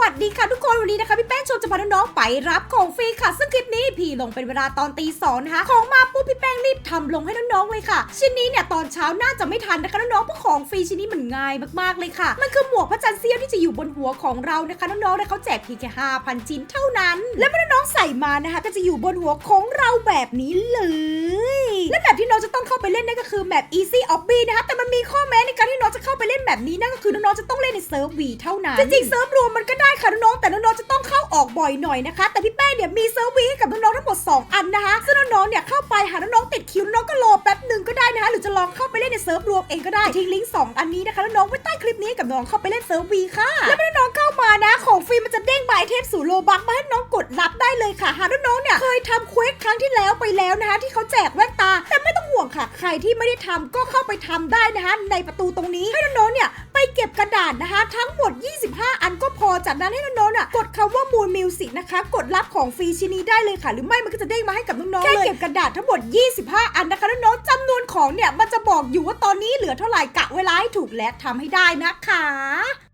วัสดีค่ะทุกคนวันนี้นะคะพี่แป้งชมจะพาน้องๆไปรับของฟรีค่ะ ซึ่งคลิปนี้พี่ลงเป็นเวลาตอนตีสองนะคะของมาปุ๊บพี่แป้งรีบทำลงให้น้องๆเลยค่ะ ชิ้นนี้เนี่ยตอนเช้าน่าจะไม่ทันนะคะน้องๆเพราะของฟรีชิ้นนี้มันง่ายมากๆเลยค่ะ มันคือหมวกพระจันทร์เสี้ยวที่จะอยู่บนหัวของเรานะคะน้องๆและเขาแจกเพียงแค่ห้าพันชิ้นเท่านั้น และเมื่อน้องๆใส่มานะคะ ก็จะอยู่บนหัวของเราแบบนี้เลย และแบบที่น้องจะต้องเข้าไปเล่นนั่นก็คือแบบ Easy Obby นะคะแต่มันมีข้อแม้ เข้าไปเล่นแบบนี้นั่นก็คือน้องๆจะต้องเล่นในเซิร์ฟวีเท่านั้น จริงๆเซิร์ฟรวมมันก็ได้ค่ะน้องๆแต่น้องๆจะต้องเข้าออกบ่อยหน่อยนะคะ แต่พี่แป้งเนี่ยมีเซิร์ฟวีให้กับน้องๆทั้งหมด 2 อันนะคะซึ่งน้องๆเนี่ยเข้าไปหาน้องๆติดคิวน้องๆก็รอแป๊บหนึ่งก็ได้นะคะหรือจะลองเข้าไปเล่นในเซิร์ฟรวมเองก็ได้ทิ้งลิงก์สองอันนี้นะคะน้องๆไว้ใต้คลิปนี้ให้กับน้องเข้าไปเล่นเซิร์ฟวีค่ะแล้วเมื่อน้องๆเข้ามานะของฟรีมันจะเด้งใบเทพสู่โลบักมาให้น้องกดรับได้เลยค่ะหากน้องๆเนี่ยเคยทำเควสครั้งที่แล้วไปแล้วนะคะที่เขาแจกแว่นตา ค่ะ ใครที่ไม่ได้ทำก็เข้าไปทำได้นะคะในประตูตรงนี้ให้น้องๆเนี่ยไปเก็บกระดาษนะคะ ทั้งหมด 25 อันก็พอจากนั้นให้น้องๆน่ะกดคำว่ามูลมิวสิกนะคะ กดรับของฟรีชิ้นนี้ได้เลยค่ะ หรือไม่มันก็จะเด้งมาให้กับน้องๆเลยแค่เก็บกระดาษทั้งหมด 25 อันนะคะน้องๆจำนวนของเนี่ยมันจะบอกอยู่ว่าตอนนี้เหลือเท่าไหร่กะเวลาให้ถูกและทำให้ได้นะคะ